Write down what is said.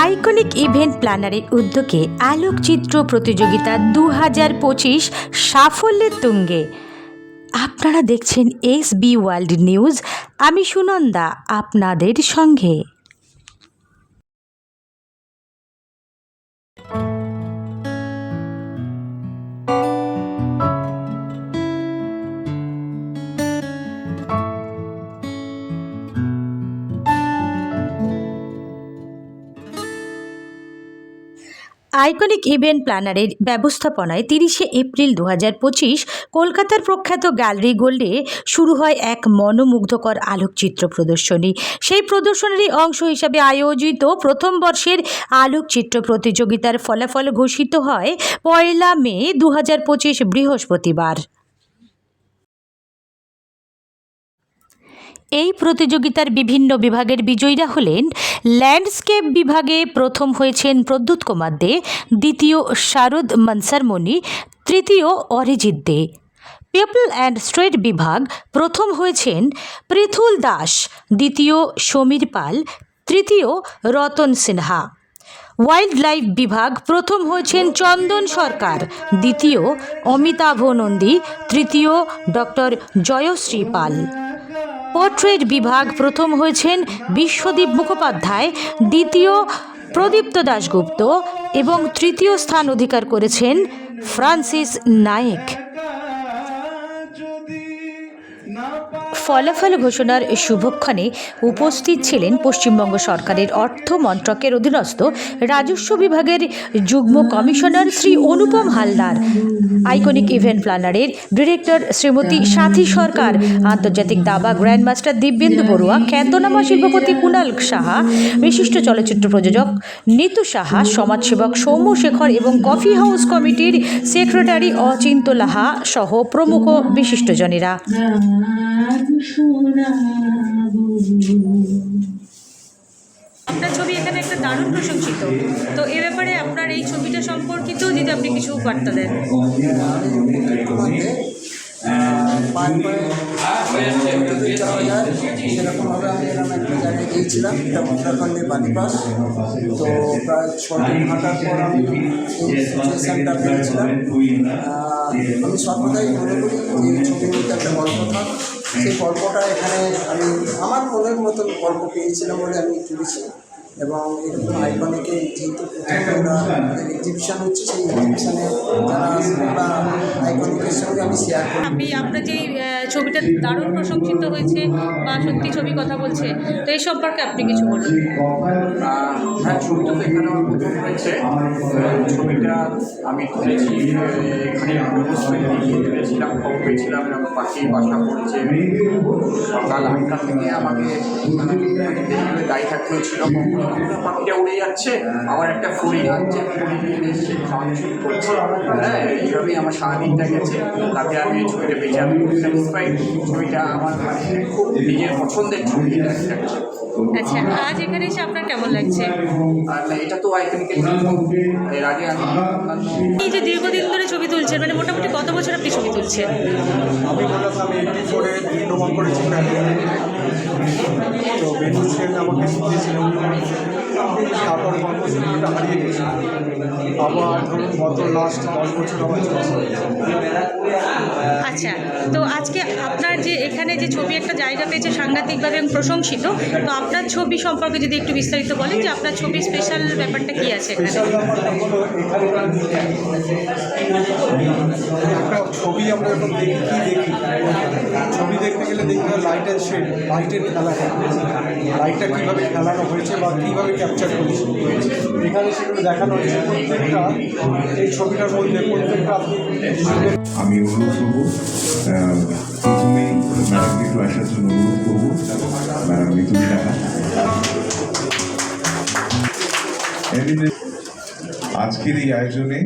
Iconic event প্ল্যানারের উদ্যোগে আলোকচিত্র প্রতিযোগিতা দু হাজার পঁচিশ সাফল্যের তুঙ্গে। আপনারা দেখছেন এস বি ওয়ার্ল্ড নিউজ, আমি সুনন্দা, আপনাদের সঙ্গে। আইকনিক ইভেন্ট প্ল্যানারের ব্যবস্থাপনায় তিরিশে এপ্রিল দু হাজার পঁচিশ কলকাতার প্রখ্যাত গ্যালারি গোল্ডে শুরু হয় এক মনোমুগ্ধকর আলোকচিত্র প্রদর্শনী। সেই প্রদর্শনীর অংশ হিসাবে আয়োজিত প্রথম বর্ষের আলোকচিত্র প্রতিযোগিতার ফলাফল ঘোষিত হয় পয়লা মে দু হাজার পঁচিশ বৃহস্পতিবার। এই প্রতিযোগিতার বিভিন্ন বিভাগের বিজয়ীরা হলেন ল্যান্ডস্কেপ বিভাগে প্রথম হয়েছেন প্রদ্যুৎ কুমার দে, দ্বিতীয় শারদ মনসারমণি, তৃতীয় Arijit De. People and street বিভাগ প্রথম হয়েছেন পৃথুল দাস, দ্বিতীয় সমীর পাল, তৃতীয় রতন সিনহা। ওয়াইল্ড লাইফ বিভাগ প্রথম হয়েছেন চন্দন সরকার, দ্বিতীয় অমিতাভ নন্দী, তৃতীয় ডক্টর জয়শ্রী পাল। পোর্ট্রেট বিভাগ প্রথম হয়েছেন বিশ্বদীপ মুখোপাধ্যায়, দ্বিতীয় প্রদীপ্ত দাশগুপ্ত এবং তৃতীয় স্থান অধিকার করেছেন ফ্রান্সিস নায়েক। ফলাফল ঘোষণার শুভক্ষণে উপস্থিত ছিলেন পশ্চিমবঙ্গ সরকারের অর্থ মন্ত্রকের অধীনস্থ রাজস্ব বিভাগের যুগ্ম commissioner Shri Anupam Haldar, iconic event প্ল্যানারের director Shrimati Sathi Sarkar, আন্তর্জাতিক দাবা গ্র্যান্ডমাস্টার দিব্যেন্দু বড়ুয়া, খ্যাতনামা শিল্পপতি কুণাল সাহা, বিশিষ্ট চলচ্চিত্র প্রযোজক নিতু সাহা, সমাজসেবক সৌম্য শেখর এবং কফি হাউস কমিটির সেক্রেটারি অচিন্ত লাহা সহ প্রমুখ বিশিষ্টজনেরা। আপনার ছবি এখানে একটা দারুণ প্রশংসিত। তো এ ব্যাপারে আপনার এই ছবিটা সম্পর্কিত যদি আপনি কিছু বার্তা দেন। সেরকমভাবে আমি একটা জায়গায় গিয়েছিলাম এটা উত্তরাখণ্ডের বালিপাস তো প্রায় ছ দিন পর আমি এই সিচুয়েশানটা পেয়েছিলাম আমি সর্বদাই মনে করি যে ছবির একটা গল্প থাক সেই গল্পটা এখানে আমি আমার মনের মতন গল্প পেয়েছিলাম বলে আমি তুলেছি এবং এরকম আইকনিকে যেহেতু এক্সিবিশন হচ্ছে সেই এক্সিবিশনে যারা সঙ্গে আমি শেয়ার করি আপনি আপনার যেই ছবিটা দারুণ প্রশংসিত হয়েছে বা সত্যি ছবি কথা বলছে তো এই সম্পর্কে আপনি কিছু বলুন। হ্যাঁ ছবিটা তো এখানে আমার প্রথম হয়েছে। ছবিটা আমি তুলেছি এখানে তুলেছিলাম খবর পেয়েছিলাম এরকম পাখি বাসা পড়েছে। সকাল আটটা থেকে আমাকে দায়ী থাকতে হচ্ছিল কখনো পাখিটা উড়ে যাচ্ছে আমার একটা ফড়িং আছে ফড়িং নিয়ে এসছে সাউন্ড শুট করছে। হ্যাঁ এইভাবেই আমার সারাদিনটা গেছে, তাতে আমি এই ছবিটা পেয়েছি আমি খুব স্যাটিসফাইড ছবিটা আমার মানে খুব নিজের পছন্দের ছবি। আচ্ছা আজ এখানে এসে আপনার কেমন লাগছে? আর এটা তো আইকনিকের এর আগে আমি এই যে দীর্ঘদিন ধরে ছবি তুলছেন মানে মোটামুটি কত বছর আপনি ছবি তুলছেন? আমি বললাম আমি এইটি ফোরে ডিপ্লোমা করেছি তো বেনু সেন আমাকে শিখিয়েছিলেন তারপর কর্মসূচিটা হারিয়ে গেছি আবার ধরুন গত লাস্ট দশ বছর আমার চলছে তো আজকে আপনার যে এখানে যে ছবি একটা জায়গা পেয়েছে সাংঘাতিকভাবে প্রশংসিত, তো আপনার ছবি সম্পর্কে যদি একটু বিস্তারিত বলেন যে আপনার ছবি স্পেশাল ব্যাপারটা কি আছে এখানে? ছবি আমরা দেখি দেখি? গেলে দেখতে হয় লাইটের শেড লাইটের খেলাটা লাইটটা কীভাবে খেলানো হয়েছে বা কীভাবে ক্যাপচার করেছে। এখানে সেগুলো দেখানো হয়েছে। প্রত্যেকটা এই ছবিটার মধ্যে প্রত্যেকটা আপনি আমি অনুরোধ করব আহ, প্রথমেই ম্যাডামকে একটু আসার জন্য অনুরোধ করব ম্যাডাম এমনিতে আজকের এই আয়োজনে